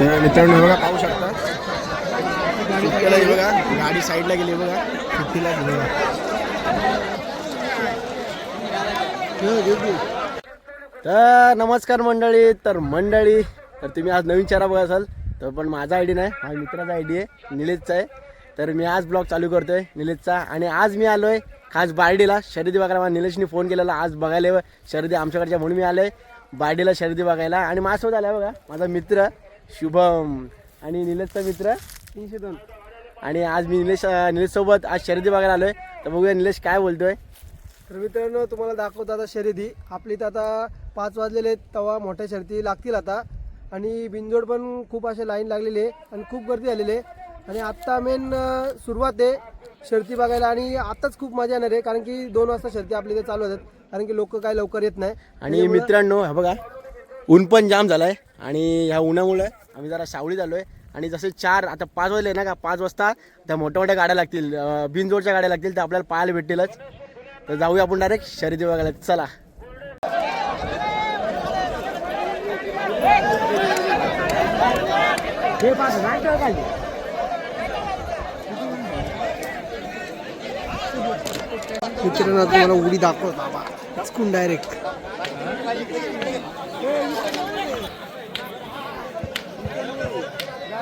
तर मित्रांनो बघा पाहू शकता. सुट्टीला बघा गाडी साईडला गेली बघा सुट्टीला बघा. तर नमस्कार मंडळी तर मंडळी तर तुम्ही आज नवीन चेहरा बघा असाल तर पण माझा आय डी नाही माझ्या मित्राचा आय डी आहे निलेशचा आहे. तर मी आज ब्लॉग चालू करतोय निलेशचा. आणि आज मी आलो आहे खास बार्डीला. शर्दी बघायला मला निलेशने फोन केलेला. आज बघायला शर्दी आमच्याकडच्या म्हणून मी आलो आहे बार्डीला शर्दी बघायला. आणि माझ्यासोबत आला बघा माझा मित्र. शुभम आणि निलेशचा मित्र तीनशे दोन. आणि आज मी निलेश निलेशसोबत आज शर्यती बघायला आलोय. तर बघूया निलेश काय बोलतोय. तर मित्रांनो तुम्हाला दाखवतो आता शर्यती. आपली तर आता पाच वाजलेले आहेत तेव्हा मोठ्या शर्यती लागतील आता. आणि बिनजोड पण खूप असे लाईन लागलेली आहे आणि खूप गर्दी आलेली आहे. आणि आत्ता मेन सुरुवात आहे शर्ती बघायला. आणि आत्ताच खूप मजा येणार आहे कारण की दोन वाजता शर्ती आपल्या इथे चालू होतात. कारण की लोक काय लवकर येत नाही. आणि मित्रांनो हा बघा ऊन पण जाम झालाय. आणि ह्या उन्हामुळे आम्ही जरा सावळीत आलोय. आणि जसे चार आता पाच वाजले ना का पाच वाजता त्या मोठ्या मोठ्या गाड्या लागतील. बिनजोडच्या गाड्या लागतील त्या आपल्याला पाहायला भेटतीलच. तर जाऊया आपण डायरेक्ट शर्यती बघायला. चला. मित्रांनो तुम्हाला उडी दाखवत बाबा. डायरेक्ट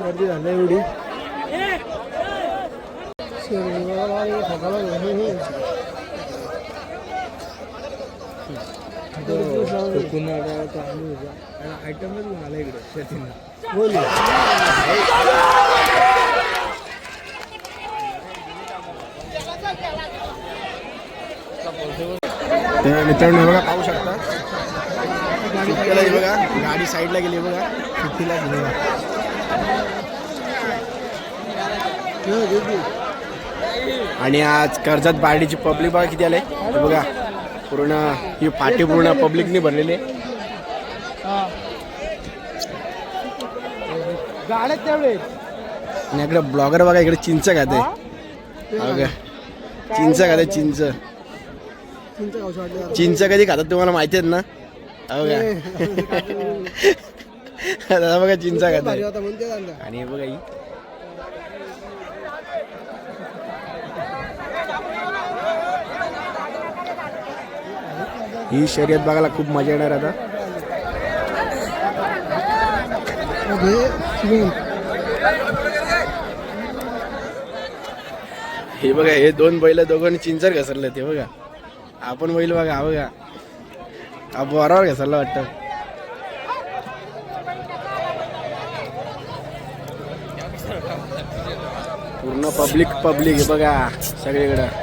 गर्दी झाली एवढी बोल. तर मित्रांनो हे बघा पाहू शकता. सुट्टीला हे बघा गाडी साईडला गेली हे बघा सुट्टीला हे बघा. आणि आज कर्जत बार्डीची पब्लिक बघा किती आले बघा पूर्ण ही फाटी पूर्ण पब्लिकने भरलेली आणि इकडे ब्लॉगर बघा इकडे चिंच खाते. बघा चिंच खाते चिंच. चिंच कधी खातात तुम्हाला माहिती आहेत ना? हो दादा बघा चिंच खाते. आणि हे बघा ही ही शर्यत बघायला खूप मजा येणार आता. हे बघा हे दोन बैल दोघांनी चिंचर घसरले ते बघा. आपण बैल बघा हा बघा. हा बरोबर घसरला वाटतं. पूर्ण पब्लिक पब्लिक आहे बघा सगळीकडं.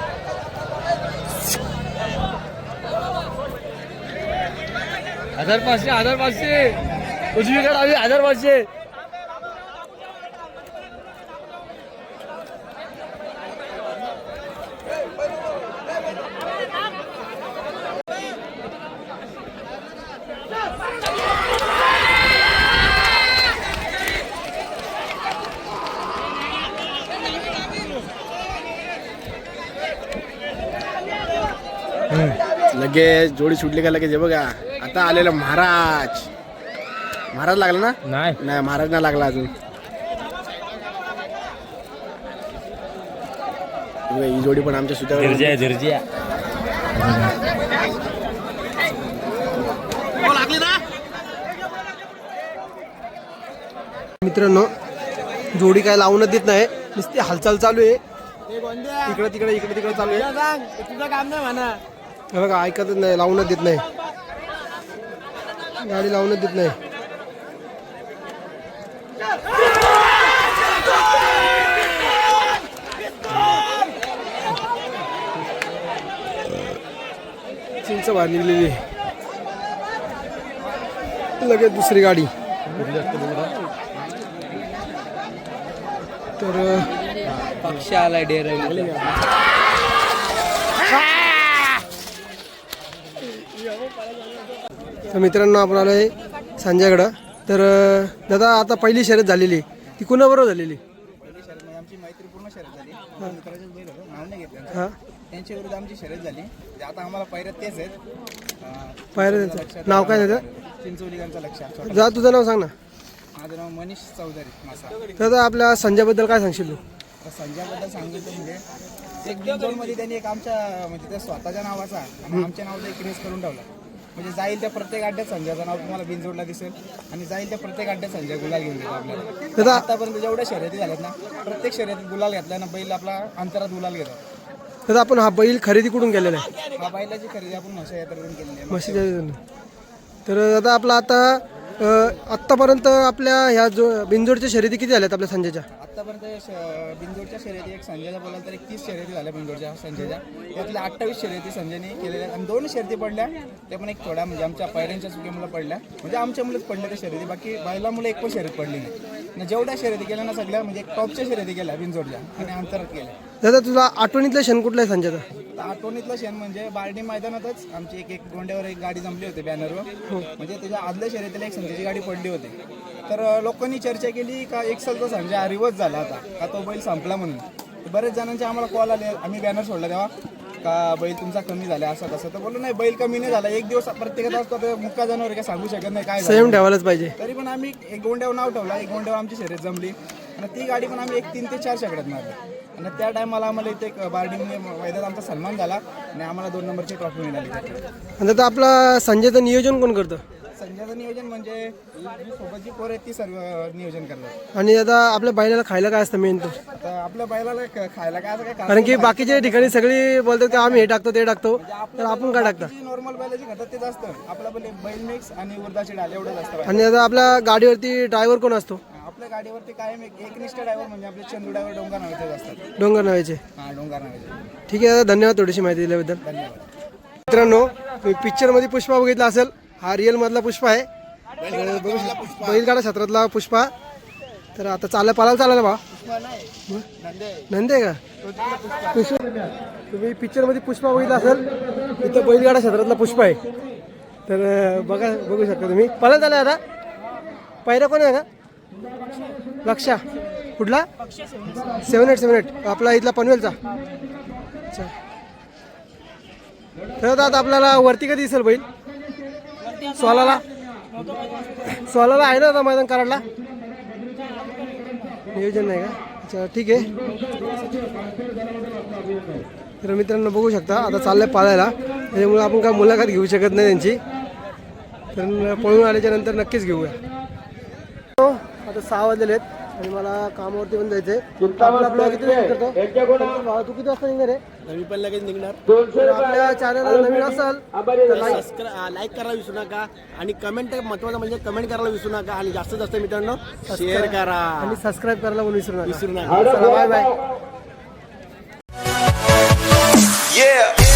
हजार पाचशे हजार पाचशे उजवीकडे आम्ही हजार पाचशे लगेच जोडी सुटली का लगेच हे बघा. आता आलेलं महाराज. महाराज लागला ना? नाही. नाही महाराज नाही लागला अजून. ही जोडी पण आमच्या सुद्धा धीरजिया मित्रांनो जोडी काय लावूनच देत नाही. नुसती हालचाल चालू आहे. इकडे तिकडे इकडे तिकडे चालू आहे. तुझं काम नाही म्हणा. हे बघा ऐकतच नाही लावूनच देत नाही. गाडी लावूनच देत नाही. चिंच बाहेर निघलेली लगेच दुसरी गाडी. तर पक्ष आलाय डेअर तर मित्रांनो आपण आलो आहे संजयकडं. तर दादा आता पहिली शर्यत झालेली. ती कुणाबरोबर झालेली? आमची मैत्रीपूर्ण शर्यत झाली. मित्राचेच बैल होतं नाव नाही घेतलं हां. त्यांच्या विरुद्ध आमची शर्यत झाली. ते आता आम्हाला पायऱ्यात तेच आहेत. अं, पाहिलं त्याचं नाव काय लक्ष. छोटा जा तुझं नाव सांग ना. माझं नाव मनीष चौधरी मासा. दादा आपल्या संजयबद्दल काय सांगशील तू? तर संजयबद्दल सांगितलं म्हणजे एक बिंजोलमध्ये त्यांनी एक आमच्या म्हणजे त्या स्वतःच्या नावाचा आणि आमच्या नावाचा एक रेस करून ठेवला. म्हणजे जाईल त्या प्रत्येक अड्ड्यात संजयचं नाव तुम्हाला बिनजोडला दिसेल आणि जाईल त्या प्रत्येक अड्ड्यात संजय गुलाल घेऊन देतो आपल्याला. आतापर्यंत जेवढ्या शर्यती झाल्यात ना प्रत्येक शर्यतीत गुलाल घेतला ना बैल आपला अंतरात गुलाल घेतो दादा आपण हा बैल खरेदी कुठून केलेला आहे? हा बैलाची खरेदी आपण म्हशा यात्रेतून केलेली आहे. म्हशीच्या. तर दादा आपला आता आत्तापर्यंत आपल्या ह्या जो बिंजोडच्या शर्यती किती झाल्यात आपल्या संजयच्या? आतापर्यंत श- बिंदूरच्या शर्यती एक संजयच्या बोलाल तर एक तीस शर्यती झाल्या बिंदूरच्या संजयच्या. त्यातल्या अठ्ठावीस शर्यती संजयने केलेल्या. आणि दोन शर्यती पडल्या त्या पण एक थोड्या म्हणजे आमच्या पायऱ्यांच्या चुकीमुळे पडल्या. म्हणजे आमच्या मुलेच पडल्या त्या शर्यती बाकी बैलामुळे एक पण शर्यत पडली नाही. जेवढ्या शर्यती केल्या ना सगळ्या म्हणजे टॉपच्या शर्यती केल्या बिंजोडच्या आणि अंतरात केल्या. दादा तुला आठवणीतला क्षण कुठला आहे संजयचा? आठवणीतलं क्षण म्हणजे बार्डी मैदानातच आमची एक एक गोंड्यावर एक गाडी जमली होती बॅनरवर म्हणजे त्याच्या आदल्या शर्यतीला एक संजयची गाडी पडली होती. तर लोकांनी चर्चा केली का एक सालचा संजय हा रिवर्स झाला आता का तो बैल संपला म्हणून. बरेच जणांचे आम्हाला कॉल आले. आम्ही बॅनर सोडला तेव्हा का बैल तुमचा कमी झाला असं तसं. तर बोललो नाही बैल कमी नाही झाला. एक दिवस प्रत्येकाचा असतो मुक्का जनावर काय सांगू शकत नाही काय. संयम ठेवायलाच पाहिजे. तरी पण आम्ही एक गोंड्यावर नाव ठेवला. एक गोंड्यावर आमची शर्यत जमली. आणि ती गाडी पण आम्ही एक तीन ते चार शेकड्यात मारली. आणि त्या टायमाला आम्हाला इथे एक बार्डिंग मैदानात आमचा सन्मान झाला आणि आम्हाला दोन नंबरची ट्रॉफी मिळाली. आणि दादा आपला संजयचं नियोजन कोण करतं? संजयचं नियोजन म्हणजे जी सोबतची पोर आहेत ती सर्व नियोजन करतात. आणि दादा आपल्या बैलाला खायला काय असतं मेन तो? आता आपल्या बैलाला ख- खायला काय असं काय कारण की बाकीच्या ठिकाणी सगळी बोलतात की आम्ही हे टाकतो ते टाकतो. तर आपण काय टाकता? नॉर्मल बैलाची खातात ते जास्त आपला बैल बैल मिक्स आणि उर्दाची डाल एवढं जास्त आणि दादा आपल्या गाडीवरती ड्रायव्हर कोण असतो? आपल्या गाडीवरती कायम एक एकनिष्ठ ड्रायव्हर म्हणजे आपले चंदू ड्रायव्हर डोंगर नावाचे असतात. डोंगर नावाचे? हा डोंगर नावाचे. ठीक आहे दादा धन्यवाद थोडीशी माहिती दिल्याबद्दल. धन्यवाद. मित्रांनो तुम्ही पिक्चरमध्ये पुष्पा बघितला असेल हा रिअल मधला पुष्पा आहे. तर बघू शकता. बैलगाडा क्षेत्रातला पुष्पा. तर आता चालला पालायला चालायला बा नंदी. आहे का? पुष्पा तुम्ही पिक्चरमध्ये पुष्पा बघितला असेल इथं बैलगाडा क्षेत्रातला पुष्पा आहे. तर अं, बघा बघू शकता तुम्ही. पालायला चालला आता. पहिला कोण आहे का? लक्षा कुठला? सेवन एट सेवन एट आपला इथला पनवेलचा. अच्छा. तर आता आपल्याला वरती कधी दिसेल बैल? सोलाला? सोलाला आहे ना आता मैदान कराडला? नियोजन नाही का? अच्छा ठीक आहे. तर मित्रांनो बघू शकता आता चाललंय पाळायला. त्याच्यामुळे आपण काय मुलाखत घेऊ शकत नाही त्यांची. तर पळून आल्याच्यानंतर नक्कीच घेऊया. हो, आता सहा वाजलेले आहेत आणि मला कामावरती पण जायचंय. आपला ब्लॉग करतो तू किती वाजता निघणार आहे? मी पण लगेच निघणार. तर आपल्या चॅनलला नवीन असाल तर सबस्क्राईब लाईक करायला विसरू नका. आणि कमेंट महत्वाचं म्हणजे कमेंट करायला विसरू नका. आणि जास्तीत जास्त मित्रांनो शेअर करा. आणि सबस्क्राईब करायला पण विसरू नका. विसरू नका. चला बाय बाय Yeah.